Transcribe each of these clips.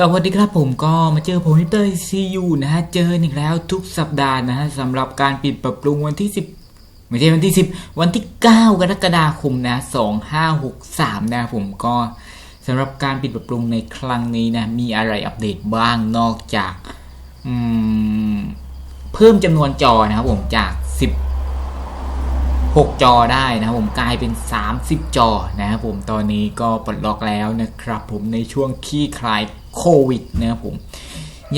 สวัสดีครับผมก็มาเจอผมที่เตอร์ซียูนะฮะ เจออีกแล้วทุกสัปดาห์นะฮะสำหรับการปิดปรับปรุงวันที่ 10 ไม่ใช่วันที่ 10 วันที่ 9 กรกฎาคมนะ2563 นะผมก็สำหรับการปิดปรับปรุงในครั้งนี้นะ มีอะไรอัปเดตบ้างนอกจากอืมเพิ่มจำนวนจอนะครับผมจาก10 6จอได้นะครับผมกลายเป็น 30 จอนะครับผมตอนนี้ก็ปลดล็อกแล้วนะครับผมในช่วงขี้คลาย โควิดนะครับผม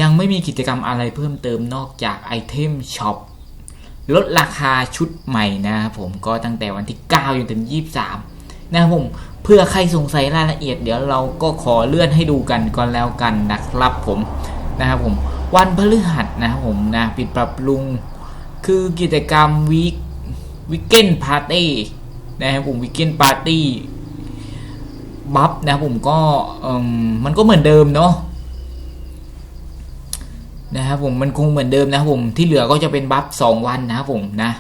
ยังไม่มีกิจกรรมอะไรเพิ่มเติมนอกจากไอเทมช็อปลดราคาชุดใหม่นะครับผมก็ตั้งแต่วันที่ 9 จนถึง 23 นะครับผมเพื่อใครสงสัยรายละเอียดเดี๋ยวเราก็ขอเลื่อนให้ดูกันก่อนแล้วกันนะครับผมนะครับผมวันพฤหัสนะครับผมนะปิดปรับปรุงคือกิจกรรมวีควิกเกนพาร์ตี้นะครับผมวิกเกนปาร์ตี้ บัฟนะครับผมก็มมันก็เหมือนเดิมเนาะนะครับผมมันคงเหมือนเดิมนะครับผมที่เหลือก็จะเป็นบัฟสองวันนะครับผมนะ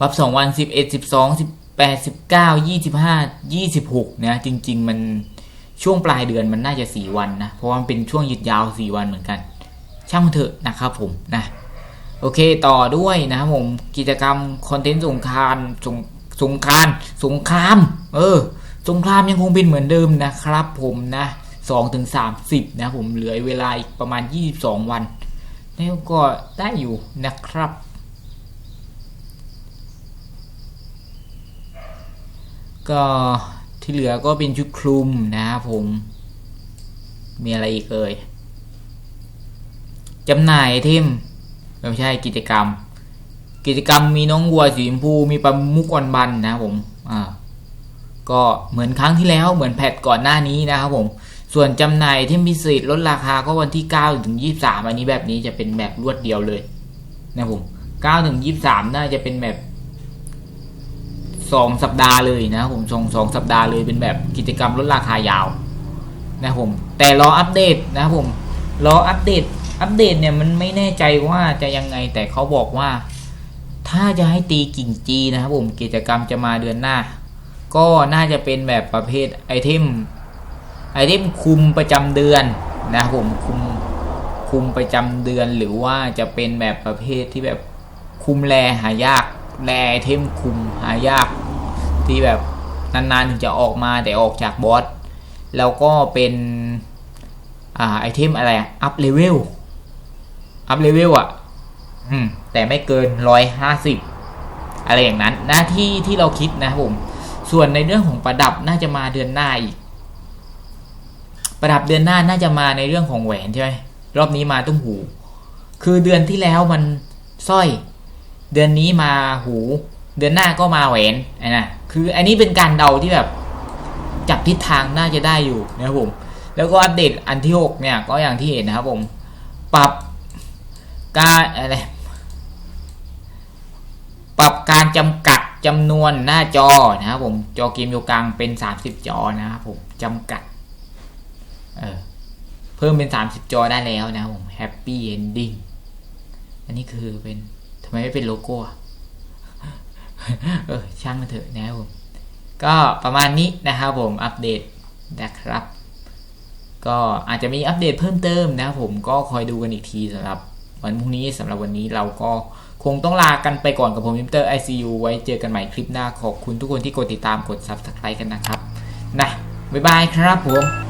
บัฟสองวันสิบเอ็ดสิบสองสิบแปดสิบเก้ายี่สิบห้ายี่สิบหกนะจริง ๆ มันช่วงปลายเดือนมันน่าจะสี่วันนะเพราะมันเป็นช่วงหยุดยาวสี่วันเหมือนกัน ช่างมันเถอะนะครับผมนะโอเคต่อด้วยนะครับผมกิจกรรมคอนเทนต์สงครามสง สงครามสงคราม เออ สงครามยังคงเป็นเหมือนเดิมนะครับผมนะสองถึงสามสิบนะผมเหลือเวลาอีกประมาณยี่สิบสองวันแล้วก็ได้อยู่นะครับ ก็ที่เหลือก็เป็นชุดคลุมนะครับผม มีอะไรอีกเอ่ยจำหน่ายเทมไม่ใช่กิจกรรม กิจกรรมมีน้องวัวสีชมพูมีปลามุกวันบันนะครับผมอ่าก็เหมือนครั้งที่แล้วเหมือนแพทก่อนหน้านี้นะครับผม ส่วนจำหน่ายที่พิเศษลดราคาก็วันที่9ถึง23 อันนี้แบบนี้จะเป็นแบบรวดเดียวเลยนะครับผม9ถึง23 น่าจะเป็นแบบ 2 สัปดาห์เลยนะครับผมสองสองสัปดาห์เลยเป็นแบบกิจกรรมลดราคายาวนะครับผม แต่รออัปเดตนะครับผมรออัปเดตอัปเดตเนี่ยมันไม่แน่ใจว่าจะยังไงแต่เขาบอกว่า ถ้าจะให้ตีกิ่งจีนะครับผมกิจกรรมจะมาเดือนหน้า ก็น่าจะเป็นแบบประเภทไอเทมไอเทมคุมประจำเดือนนะครับผมคุมคุมประจำเดือนหรือว่าจะเป็นแบบประเภทที่แบบคุมแลหายากแลไอเทมคุมหายาก ที่แบบนานๆถึงจะออกมาแต่ออกจากบอสแล้วก็เป็นอ่าไอเทมอะไรอัพเลเวลอัพเลเวลอะ อืม แต่ไม่เกินร้อยห้าสิบอะไรอย่างนั้นหน้าที่ที่เราคิดนะครับผม ส่วนในเรื่องของประดับน่าจะมาเดือนหน้าอีก ประดับเดือนหน้าน่าจะมาในเรื่องของแหวนใช่ไหมรอบนี้มาตุ้มหู คือเดือนที่แล้วมันสร้อย เดือนนี้มาหู เดือนหน้าก็มาแหวนไอ้นะคืออันนี้เป็นการเดาที่แบบ จับทิศทางน่าจะได้อยู่นะครับผม แล้วก็อัปเดตอันที่หกเนี่ย ก็อย่างที่เห็นนะครับผม ปรับการอะไร ปรับการจำกัดจำนวนหน้าจอนะครับผมจอเกมโยกลางเป็น 30 จอนะครับผมจำกัดเออเพิ่มเป็น 30 จอได้แล้วนะครับผม Happy Ending อันนี้คือเป็นทำไมไม่เป็นโลโก้เออช่างมันเถอะนะครับผมก็ประมาณนี้นะครับผมอัปเดตนะครับ ก็อาจจะมีอัปเดตเพิ่มเติมนะครับผมก็คอยดูกันอีกทีสำหรับ วันพรุ่งนี้สำหรับวันนี้เราก็คงต้องลากันไปก่อนกับผมมิมเตอร์ ICU ไว้เจอกันใหม่คลิปหน้าขอบคุณทุกคนที่กดติดตามกด Subscribe กันนะครับนะบ๊ายบายครับผม